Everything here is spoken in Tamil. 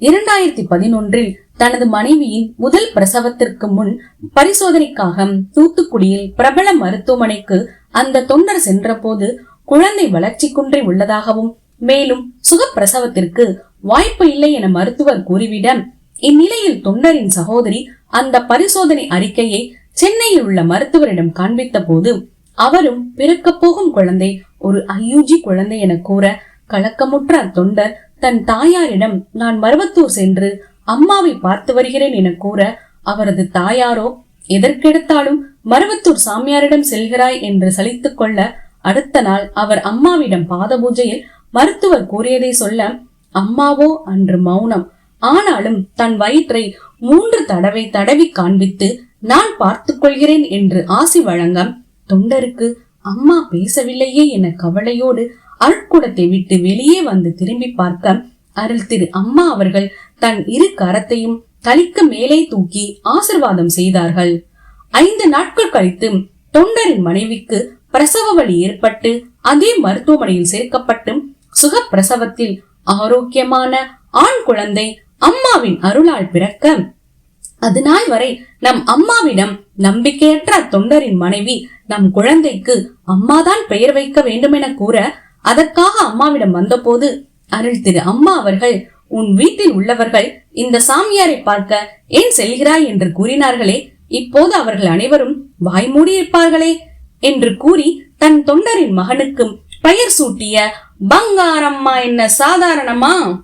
இரண்டாயிரத்தி பதினொன்றில் தனது மனைவியின் முதல் பிரசவத்திற்கு முன் பரிசோதனைக்காக தூத்துக்குடியில் பிரபல மருத்துவமனைக்கு அந்த தொண்டர் சென்றபோது குழந்தை வளர்ச்சி குன்றி உள்ளதாகவும் மேலும் சுகப்பிரசவத்திற்கு வாய்ப்பு இல்லை என மருத்துவர் கூறிவிட இந்நிலையில் தொண்டரின் சகோதரி அந்த பரிசோதனை அறிக்கையை சென்னையில் உள்ள மருத்துவரிடம் காண்பித்த போது அவரும் பிறக்கப் போகும் குழந்தை ஒரு ஐயூஜி குழந்தை என கூற கலக்கமுற்ற அத்தொண்டர் தன் தாயாரிடம் நான் மருவத்தூர் சென்று அம்மாவை பார்த்து வருகிறேன் என கூற அவரது தாயாரோ எதற்கெடுத்தாலும் மருவத்தூர் சாமியாரிடம் செல்கிறாய் என்று சலித்துக் கொள்ள அடுத்த நாள் அவர் அம்மாவிடம் பாத பூஜையில் மருத்துவர் கூறியதை சொல்ல அம்மாவோ அன்று மௌனம். ஆனாலும் தன் வயிற்றை மூன்று தடவை தடவி காண்பித்து நான் பார்த்துக் கொள்கிறேன் என்று ஆசி வழங்க தொண்டருக்கு அம்மா பேசவில்லையே என கவலையோடு அருட்குடத்தை விட்டு வெளியே வந்து திரும்பி பார்க்க அருள் திரு அம்மா அவர்கள் தன் இரு கரத்தையும் தலைக்கு மேலே தூக்கி ஆசிர்வாதம் செய்தார்கள். ஐந்து நாட்கள் கழித்து தொண்டரின் மனைவிக்கு பிரசவ வலி ஏற்பட்டு அதே மருத்துவமனையில் சேர்க்கப்பட்டு சுகப்பிரசவத்தில் ஆரோக்கியமான ஆண் குழந்தை அம்மாவின் அருளால் பிறக்க அது நாள் வரை நம் அம்மாவிடம் நம்பிக்கையற்ற தொண்டரின் மனைவி நம் குழந்தைக்கு அம்மாதான் பெயர் வைக்க வேண்டுமென கூற அதற்காக அம்மாவிடம் வந்தபோது அருள் திரு அம்மா அவர்கள் உன் வீட்டில் உள்ளவர்கள் இந்த சாமியாரை பார்க்க ஏன் செல்கிறாய்? என்று கூறினார்களே. இப்போது அவர்கள் அனைவரும் வாய் மூடியிருப்பார்களே என்று கூறி தன் தொண்டரின் மகனுக்கும் பெயர் சூட்டிய பங்காரம்மா என்ன சாதாரணமா?